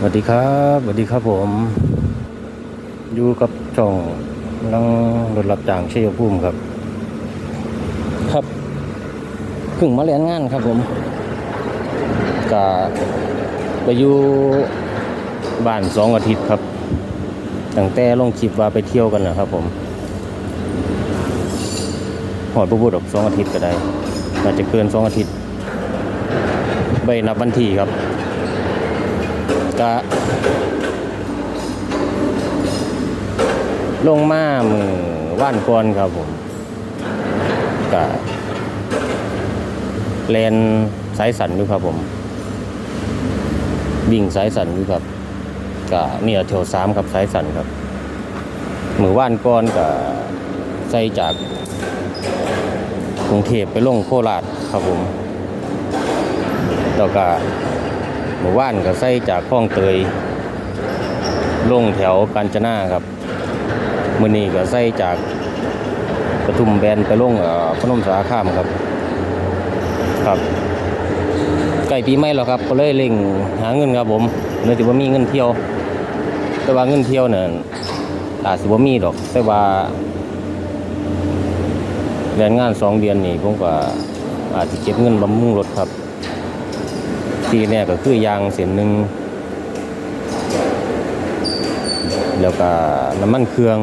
สวัสดีครับสวัสดีครับผม อยู่กับช่องนังรถรับจ้างชัยภูมิครับ ครับเพิ่งมาเรียนงานครับผมกะไปอยู่บ้านสองอาทิตย์ครับตั้งแต่ลงคลิปว่าไปเที่ยวกันนะครับผมหอดประบุดอกสองอาทิตย์ก็ได้อาจจะเกินสองอาทิตย์ใบนับวันที่ครับ กะลงมามือว่านก่อนครับผมกะเลนสายสันอยู่ครับผมวิ่งสายสันอยู่ครับกะเนี่ยเทียวสามครับสายสันครับมือว่านก่อนกะใส่จากกรุงเทพไปลงโคราชครับผมแล้วก็ หมู่บ้านก็ใส่จากคลองเตยลงแถวกาญจนาครับมื้อนี้ก็ใส่จากปทุมแบนไปลงเอ่อพนมสารคามครับ ครับใกล้ปีใหม่แล้วครับก็เลยเร่งหาเงินครับผมเนื่องจากว่ามีเงินเที่ยว แต่ว่าเงินเที่ยวเนี่ยอาจสิบ่มีดอก แต่ว่าแรงงานสองเดือนนี่ผมก็อาจจะเก็บเงินบำรุงรถครับ ทีเนี่ยก็คือยางเส้นหนึ่งแล้วก็น้ำมันเครื่อง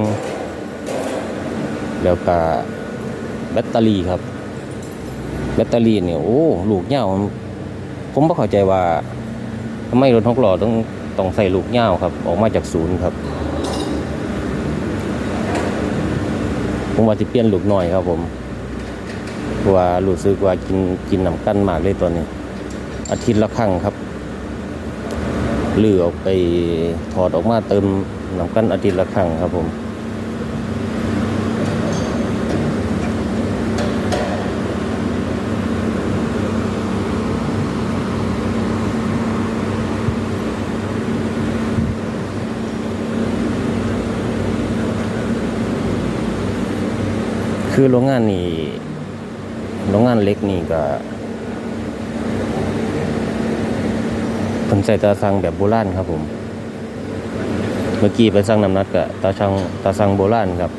แล้วก็แบตเตอรี่ครับ แบตเตอรี่เนี่ยโอ้ลูกเหย้าผมไม่เข้าใจว่าทำไมรถหกล้อต้องต้องใส่ลูกเหย้าครับ ออกมาจากศูนย์ครับ ผมว่าจะเปลี่ยนลูกหน่อยครับผมเพราะว่ารู้สึกว่ากินกินน้ำกันมากเลยตอนนี้ อาทิตย์ละครั้งครับเลือออกไปถอดออกมาเติมน้ำกันอาทิตย์ละครั้งครับผมคือโรงงานนี่โรงงานเล็กนี่ก็ ผมใส่ตาสังแบบโบราณครับผม เมื่อกี้ไปสั่งน้ำนัดกับตาชังตาสังโบราณครับ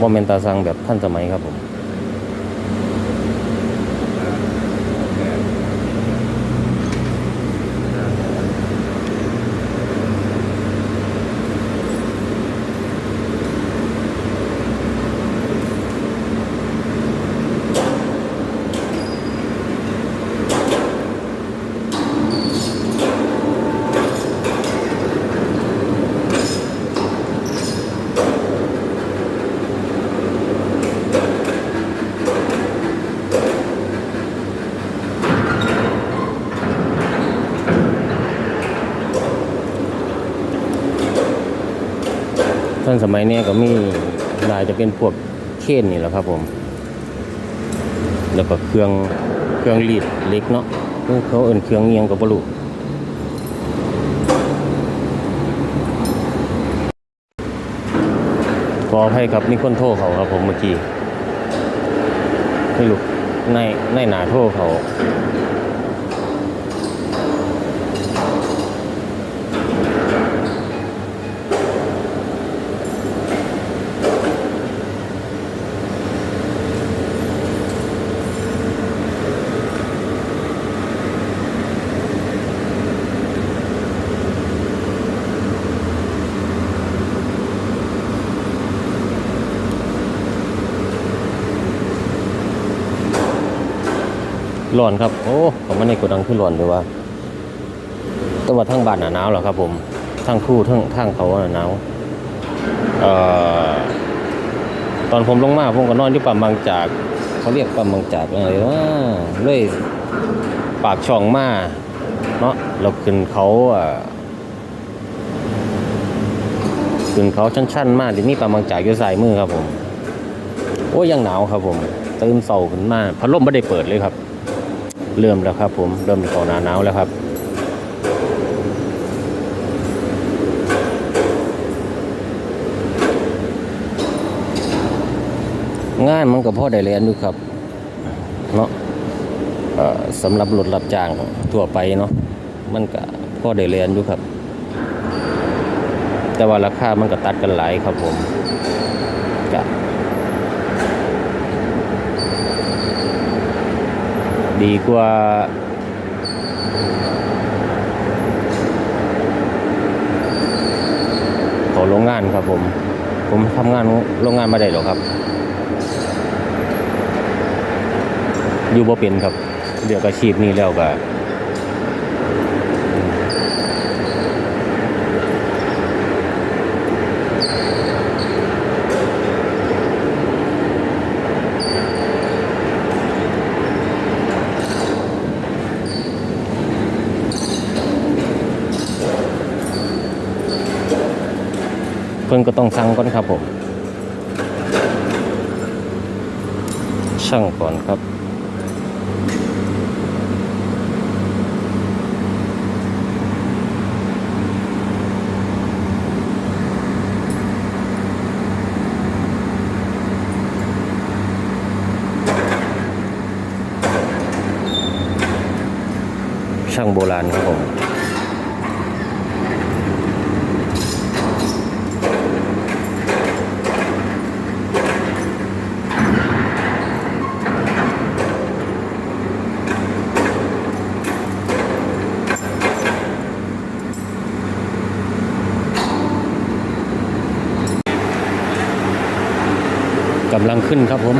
ว่าเป็นตาสังแบบทันสมัยครับผม่นสมัยนี้ก็มีน่าจะเป็นพวกเคนนี่แหละครับผม แล้วก็เครื่องเครื่องรีดเล็กเนาะเขาเอิ้นเครื่องเงียงกับบลูขออภัยครับมีคนโทรเขาครับผมเมื่อกี้ไม่รู้ในในหนาโทรเขา ร้อนครับ โอ้ผมมาในกดังขึ้นร้อนด้วยว่าแต่ว่าทั้งบ้านหนาวเหรอครับผมทั้งคู่ทั้งทั้งเขาหนาวเอ่อตอนผมลงมาผมก็นอนที่ปั๊มบางจากเขาเรียกปั๊มบางจากอะไรว่าเลยปากช่องมาเนาะเราขึ้นเขาอะขึ้นเขาชั้น ๆ มากทีนี้ปั๊มบางจากอยู่สายมือครับผม โอ้ยังหนาวครับผมตื่นเสาขึ้นมาพัดลมไม่ได้เปิดเลยครับ เริ่มแล้วครับผมเริ่มเข้าหนาหนาวแล้วครับงานมันก็พอได้เรียนอยู่ครับเนาะสำหรับรถรับจ้างทั่วไปเนาะมันก็พอได้เรียนอยู่ครับ แต่ว่าราคามันก็ตัดกันหลายครับผมก็ ดีกว่า ขอโรงงานครับผม ผมทำงานโรงงานมาได้หรอกครับ อยู่บ่เป็นครับ เดี๋ยวก็อาชีพนี้แล้วก็ พิ่นก็ต้องสั่งก่อนครับผมช่งก่อนครับช่างโบราณครับผม กำลังขึ้นครับผม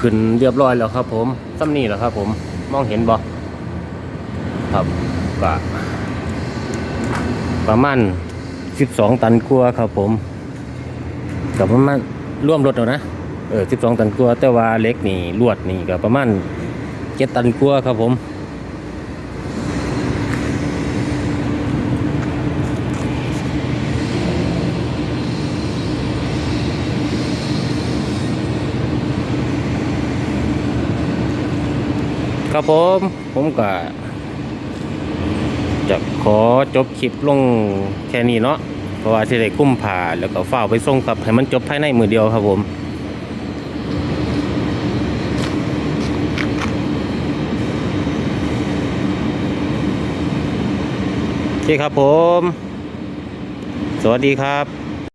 ขึ้นเรียบร้อยแล้วครับ ผมซ้ำนี่แหละครับ ผมมองเห็นบ่ครับก็ประมาณ12ตันกัวครับ ผมกับประมาณร่วมรถเอานะเออ12ตันกัวแต่ว่าเล็กนี่ลวดนี่ก็ประมาณ7ตันกัวครับผม ครับผม ผมก็จะขอจบคลิปลงแค่นี้เนาะเพราะว่าที่ได้คุ้มผ่าแล้วก็ฝ้าวไปส่งครับให้มันจบภายในมือเดียวครับผมโอเคครับผม สวัสดีครับ